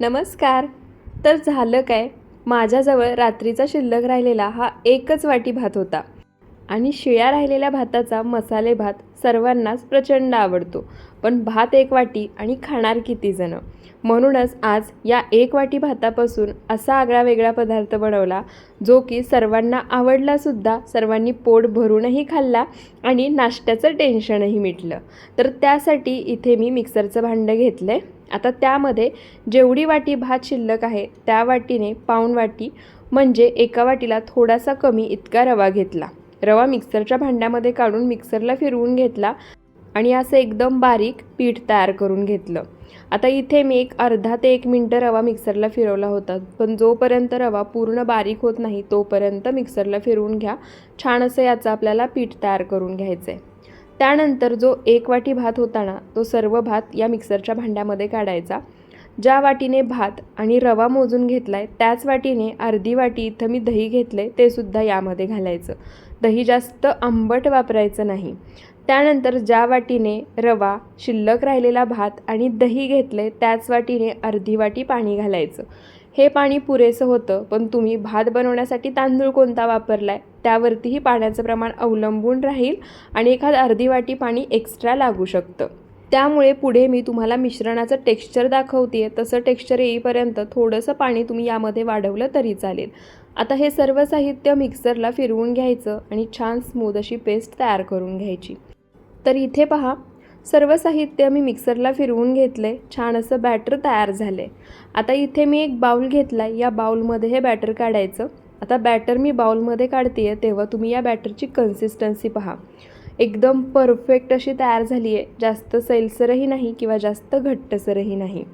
नमस्कार. तर झालं काय? माझ्याजवळ रात्रीचा शिल्लक राहिलेला हा एकच वाटी भात होता. आणि शिळ्या राहिलेल्या भाताचा मसाले भात सर्वांनाच प्रचंड आवडतो. पण भात एक वाटी आणि खाणार किती जणं? म्हणूनच आज या एक वाटी भातापासून असा आगळा वेगळा पदार्थ बनवला जो की सर्वांना आवडलासुद्धा सर्वांनी पोट भरूनही खाल्ला आणि नाश्त्याचं टेन्शनही मिटलं. तर त्यासाठी इथे मी मिक्सरचं भांडं घेतलं आहे आता त्यामध्ये जेवढी वाटी भात शिल्लक आहे त्या वाटीने पाऊण वाटी म्हणजे एका वाटीला थोडासा कमी इतका रवा घेतला. रवा मिक्सरच्या भांड्यामध्ये काढून मिक्सरला फिरवून घेतला आणि असं एकदम बारीक पीठ तयार करून घेतलं. आता इथे मी एक अर्धा ते एक मिनटं रवा मिक्सरला फिरवला होता पण जोपर्यंत रवा पूर्ण बारीक होत नाही तोपर्यंत मिक्सरला फिरवून घ्या. छान असं याचं आपल्याला पीठ तयार करून घ्यायचं आहे त्यानंतर जो एक वाटी भात होता ना तो सर्व भात या मिक्सरच्या भांड्यामध्ये काढायचा. ज्या वाटीने भात आणि रवा मोजून घेतला आहे त्याच वाटीने अर्धी वाटी इथं मी दही घेतले ते सुद्धा यामध्ये घालायचं. दही जास्त आंबट वापरायचं नाही. त्यानंतर ज्या वाटीने रवा शिल्लक राहिलेला भात आणि दही घेतले त्याच वाटीने अर्धी वाटी पाणी घालायचं. हे पाणी पुरेसं होतं पण तुम्ही भात बनवण्यासाठी तांदूळ कोणता वापरला आहे त्यावरतीही पाण्याचं प्रमाण अवलंबून राहील आणि एखाद अर्धी वाटी पाणी एक्स्ट्रा लागू शकतं. त्यामुळे पुढे मी तुम्हाला मिश्रणाचं टेक्स्चर दाखवते तसं टेक्स्चर येईपर्यंत थोडंसं पाणी तुम्ही यामध्ये वाढवलं तरी चालेल. आता हे सर्व साहित्य मिक्सरला फिरवून घ्यायचं आणि छान स्मूद अशी पेस्ट तयार करून घ्यायची. तर इथे पहा सर्व साहित्य मी मिक्सरला फिरवून घेतले. छान असं बॅटर तयार झालं. आहे आता इथे मी एक बाऊल घेतला या बाऊलमध्ये हे बॅटर काढायचं. आता बॅटर मी बाऊलमध्ये काढते आहे तेव्हा तुम्ही या बॅटरची कन्सिस्टन्सी पहा. एकदम परफेक्ट अशी तयार झाली आहे जास्त सैलसरही नाही किंवा जास्त घट्टसरही नाही.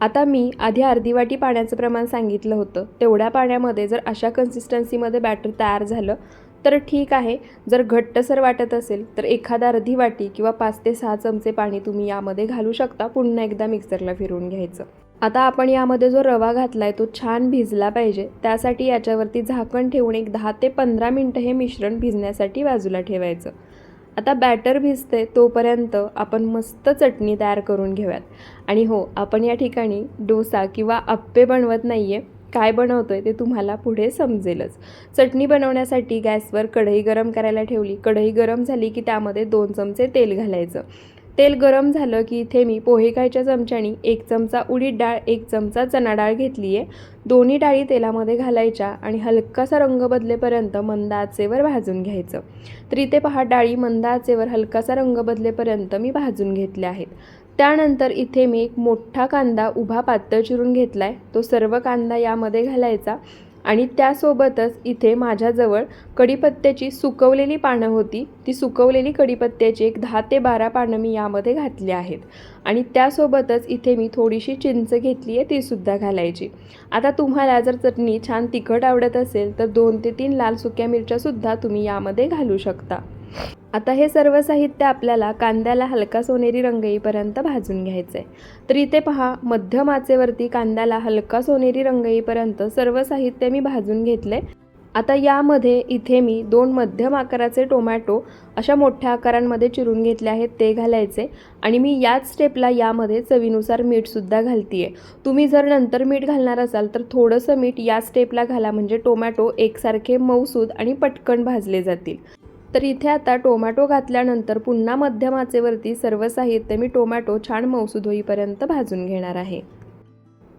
आता मी आधी अर्धी वाटी पाण्याचं प्रमाण सांगितलं होतं. तेवढ्या पाण्यामध्ये जर अशा कन्सिस्टन्सीमध्ये बॅटर तयार झालं तर ठीक आहे. जर घट्टसर वाटत असेल तर एखादा अर्धी वाटी किंवा पाच ते सहा चमचे पाणी तुम्ही यामध्ये घालू शकता. पुन्हा एकदा मिक्सरला फिरवून घ्यायचं. आता आपण यामध्ये जो रवा घातला आहे तो छान भिजला पाहिजे. त्यासाठी याच्यावरती झाकण ठेवून एक दहा ते पंधरा मिनटं हे मिश्रण भिजण्यासाठी बाजूला ठेवायचं. आता बॅटर भिजते तोपर्यंत आपण मस्त चटणी तयार करून घेऊयात. आणि हो आपण या ठिकाणी डोसा किंवा आप्पे बनवत नाही आहे काय बनवतो आहे ते तुम्हाला पुढे समजेलच. चटणी बनवण्यासाठी गॅसवर कढई गरम करायला ठेवली. कढई गरम झाली की त्यामध्ये दोन चमचे तेल घालायचं. तेल गरम झालं की इथे मी पोहे खायच्या चमच्यानी एक चमचा उडीद डाळ एक चमचा चणा डाळ घेतली आहे दोन्ही डाळी तेलामध्ये घालायच्या आणि हलकासा रंग बदलेपर्यंत मंद आचेवर भाजून घ्यायचं. तर इथे पहा डाळी मंद आचेवर हलकासा रंग बदलेपर्यंत मी भाजून घेतल्या आहेत. त्यानंतर इथे मी एक मोठा कांदा उभा पातळ चिरून घेतला आहे तो सर्व कांदा यामध्ये घालायचा आणि त्यासोबतच इथे माझ्याजवळ कढीपत्त्याची सुकवलेली पानं होती. ती सुकवलेली कढीपत्त्याची एक दहा ते बारा पानं मी यामध्ये घातली आहेत. आणि त्यासोबतच इथे मी थोडीशी चिंच घेतली आहे तीसुद्धा घालायची. आता तुम्हाला जर चटणी छान तिखट आवडत असेल तर दोन ते तीन लाल सुक्या मिरच्यासुद्धा तुम्ही यामध्ये घालू शकता. आता हे सर्व साहित्य आपल्याला कांद्याला हलका सोनेरी रंग येईपर्यंत भाजून घ्यायचं आहे तर इथे पहा मध्यम आचेवरती कांद्याला हलका सोनेरी रंग येईपर्यंत सर्व साहित्य मी भाजून घेतले आता यामध्ये इथे मी दोन मध्यम आकाराचे टोमॅटो अशा मोठ्या आकारांमध्ये चिरून घेतले आहेत ते घालायचे. आणि मी याच स्टेपला यामध्ये चवीनुसार मीठसुद्धा घालते आहे तुम्ही जर नंतर मीठ घालणार असाल तर थोडंसं मीठ या स्टेपला घाला. म्हणजे टोमॅटो एकसारखे मऊसूद आणि पटकन भाजले जातील. तर इथे आता टोमॅटो घातल्यानंतर पुन्हा मध्यम आचेवरती सर्व साहित्य मी टोमॅटो छान मौसूद होईपर्यंत भाजून घेणार आहे.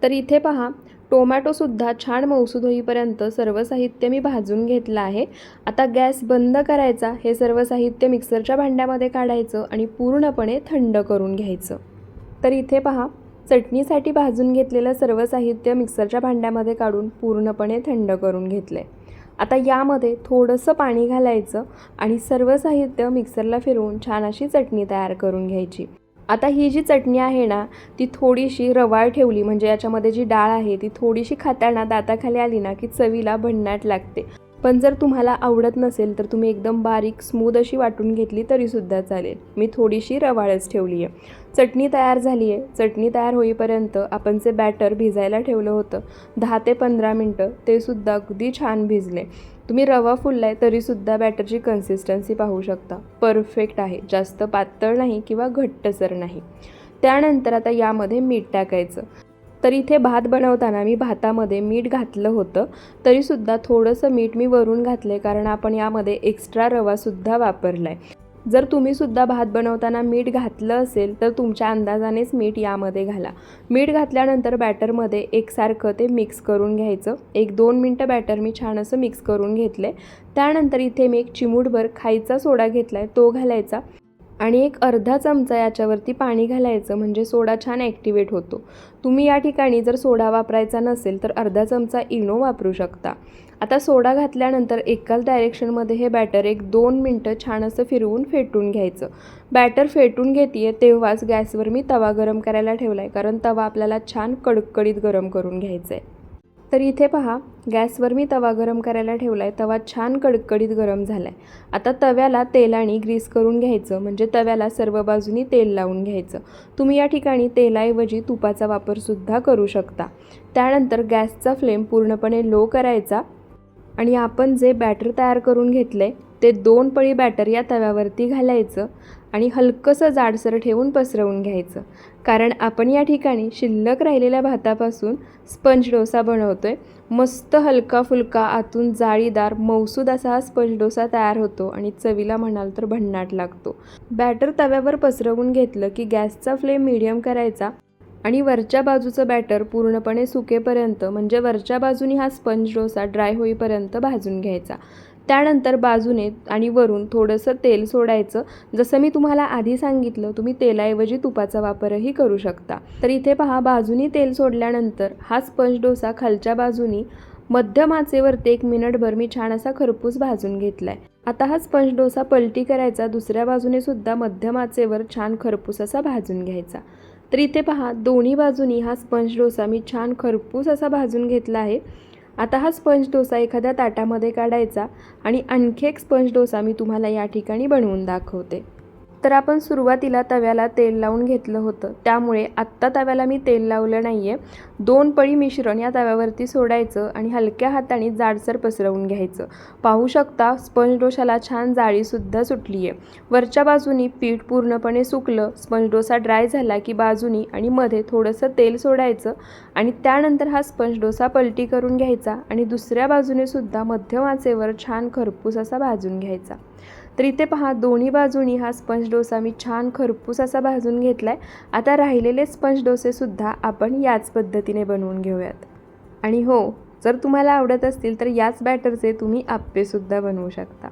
तर इथे पहा टोमॅटोसुद्धा छान मौसूद होईपर्यंत सर्व साहित्य मी भाजून घेतलं आहे. आता गॅस बंद करायचा हे सर्व साहित्य मिक्सरच्या भांड्यामध्ये काढायचं आणि पूर्णपणे थंड करून घ्यायचं. तर इथे पहा चटणीसाठी भाजून घेतलेलं सर्व साहित्य मिक्सरच्या भांड्यामध्ये काढून पूर्णपणे थंड करून घेतलं आहे आता यामध्ये थोडंसं पाणी घालायचं आणि सर्व साहित्य मिक्सरला फिरवून छान अशी चटणी तयार करून घ्यायची. आता ही जी चटणी आहे ना ती थोडीशी रवाळ ठेवली म्हणजे याच्यामध्ये जी डाळ आहे ती थोडीशी खाताना दाताखाली आली ना की चवीला भन्नाट लागते. पण जर तुम्हाला आवडत नसेल तर तुम्ही एकदम बारीक स्मूद अशी वाटून घेतली तरीसुद्धा चालेल. मी थोडीशी रवाळच ठेवली आहे. चटणी तयार झाली आहे. चटणी तयार होईपर्यंत आपण जे बॅटर भिजायला ठेवलं होतं दहा ते पंधरा मिनटं ते सुद्धा अगदी छान भिजले. तुम्ही रवा फुलला आहे तरीसुद्धा बॅटरची कन्सिस्टन्सी पाहू शकता. परफेक्ट आहे. जास्त पातळ नाही किंवा घट्टसर नाही. त्यानंतर आता यामध्ये मीठ टाकायचं. तर इथे भात बनवताना मी भातामध्ये मीठ घातलं होतं. तरीसुद्धा थोडंसं मीठ मी वरून घातलं कारण आपण यामध्ये एक्स्ट्रा रवासुद्धा वापरला आहे जर तुम्हीसुद्धा भात बनवताना मीठ घातलं असेल तर तुमच्या अंदाजानेच मीठ यामध्ये घाला. मीठ घातल्यानंतर बॅटरमध्ये एकसारखं ते मिक्स करून घ्यायचं. एक दोन मिनटं बॅटर मी छान असं मिक्स करून घेतलं आहे त्यानंतर इथे मी एक चिमूटभर खायचा सोडा घेतला आहे तो घालायचा. आणि एक अर्धा चमचा याच्यावरती पाणी घालायचं म्हणजे सोडा छान ॲक्टिवेट होतो. तुम्ही या ठिकाणी जर सोडा वापरायचा नसेल तर अर्धा चमचा इनो वापरू शकता. आता सोडा घातल्यानंतर एकाच डायरेक्शनमध्ये हे बॅटर एक दोन मिनटं छान असं फिरवून फेटून घ्यायचं. बॅटर फेटून घेते तेव्हाच गॅसवर मी तवा गरम करायला ठेवला आहे कारण तवा आपल्याला छान कडकडीत गरम करून घ्यायचा आहे तर इथे पहा गॅसवर मी तवा गरम करायला ठेवला आहे तवा छान कडकडीत गरम झाला आहे आता तव्याला तेलाने ग्रीस करून घ्यायचं म्हणजे तव्याला सर्व बाजूनी तेल लावून घ्यायचं. तुम्ही या ठिकाणी तेलाऐवजी तुपाचा वापरसुद्धा करू शकता. त्यानंतर गॅसचा फ्लेम पूर्णपणे लो करायचा आणि आपण जे बॅटर तयार करून घेतलं आहे ते दोन पळी बॅटर या तव्यावरती घालायचं आणि हलकंसं जाडसर ठेवून पसरवून घ्यायचं. कारण आपण या ठिकाणी शिल्लक राहिलेल्या भातापासून स्पंज डोसा बनवतो आहे मस्त हलका फुलका आतून जाळीदार मौसूद असा हा स्पंज डोसा तयार होतो आणि चवीला म्हणाल तर भन्नाट लागतो. बॅटर तव्यावर पसरवून घेतलं की गॅसचा फ्लेम मिडियम करायचा आणि वरच्या बाजूचं बॅटर पूर्णपणे सुकेपर्यंत म्हणजे वरच्या बाजूनी हा स्पंज डोसा ड्राय होईपर्यंत भाजून घ्यायचा. त्यानंतर बाजूने आणि वरून थोडंसं तेल सोडायचं. जसं मी तुम्हाला आधी सांगितलं तुम्ही तेलाऐवजी तुपाचा वापरही करू शकता. तर इथे पहा बाजूनी तेल सोडल्यानंतर हा स्पंज डोसा खालच्या बाजूनी मध्यम आचेवरती एक मिनिटभर मी छान असा खरपूस भाजून घेतला आहे आता हा स्पंज डोसा पलटी करायचा दुसऱ्या बाजूने सुद्धा मध्यम आचेवर छान खरपूस असा भाजून घ्यायचा. तर इथे पहा दोन्ही बाजूनी हा स्पंज डोसा मी छान खरपूस असा भाजून घेतला आहे. आता हा स्पंज डोसा एखाद्या ताटामध्ये काढायचा आणि आणखी एक स्पंज डोसा मी तुम्हाला या ठिकाणी बनवून दाखवते. तर आपण सुरुवातीला तव्याला तेल लावून घेतलं होतं. त्यामुळे आत्ता तव्याला मी तेल लावलं नाही आहे दोन पळी मिश्रण या तव्यावरती सोडायचं आणि हलक्या हाताने जाडसर पसरवून घ्यायचं. पाहू शकता स्पंज डोशाला छान जाळीसुद्धा सुटली आहे वरच्या बाजूनी पीठ पूर्णपणे सुकलं स्पंज डोसा ड्राय झाला की बाजूनी आणि मध्ये थोडंसं तेल सोडायचं आणि त्यानंतर हा स्पंज डोसा पलटी करून घ्यायचा आणि दुसऱ्या बाजूने सुद्धा मध्यम आचेवर छान खरपूस असा भाजून घ्यायचा. तर इथे पहा दोन्ही बाजूनी हा स्पंज डोसा मी छान खरपूस असा भाजून घेतला आहे आता राहिलेले स्पंज डोसेसुद्धा आपण याच पद्धतीने बनवून घेऊयात. आणि हो जर तुम्हाला आवडत असतील तर याच बॅटरचे तुम्ही आप्पेसुद्धा बनवू शकता.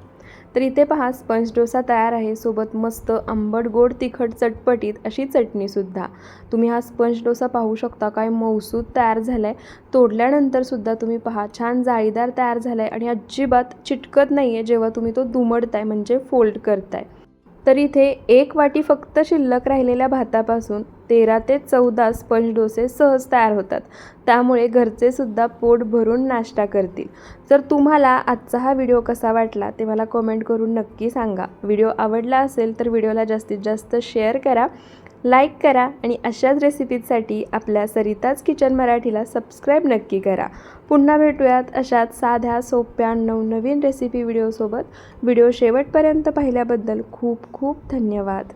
तर इथे पहा स्पंज डोसा तयार आहे. सोबत मस्त आंबट गोड तिखट चटपटीत अशी चटणीसुद्धा तुम्ही हा स्पंज डोसा पाहू शकता काय मौसूद तयार झाला आहे तोडल्यानंतर सुद्धा तुम्ही पहा छान जाळीदार तयार झाला आहे आणि अजिबात चिटकत नाही आहे जेव्हा तुम्ही तो दुमडताय म्हणजे फोल्ड करताय. तर इथे एक वाटी फक्त शिल्लक राहिलेल्या भातापासून तेरा ते चौदा स्पंज डोसे सहज तयार होतात. त्यामुळे घरचे सुद्धा पोट भरून नाश्ता करतील. जर तुम्हाला आजचा हा व्हिडिओ कसा वाटला ते मला कमेंट करून नक्की सांगा. व्हिडिओ आवडला असेल तर व्हिडिओला जास्तीत जास्त शेअर करा. लाईक करा आणि अशाच रेसिपीजसाठी आपल्या सरिताज किचन मराठीला सबस्क्राईब नक्की करा. पुन्हा भेटूयात अशाच साध्या सोप्या नवनवीन रेसिपी व्हिडिओसोबत. व्हिडिओ शेवटपर्यंत पाहिल्याबद्दल खूप खूप धन्यवाद.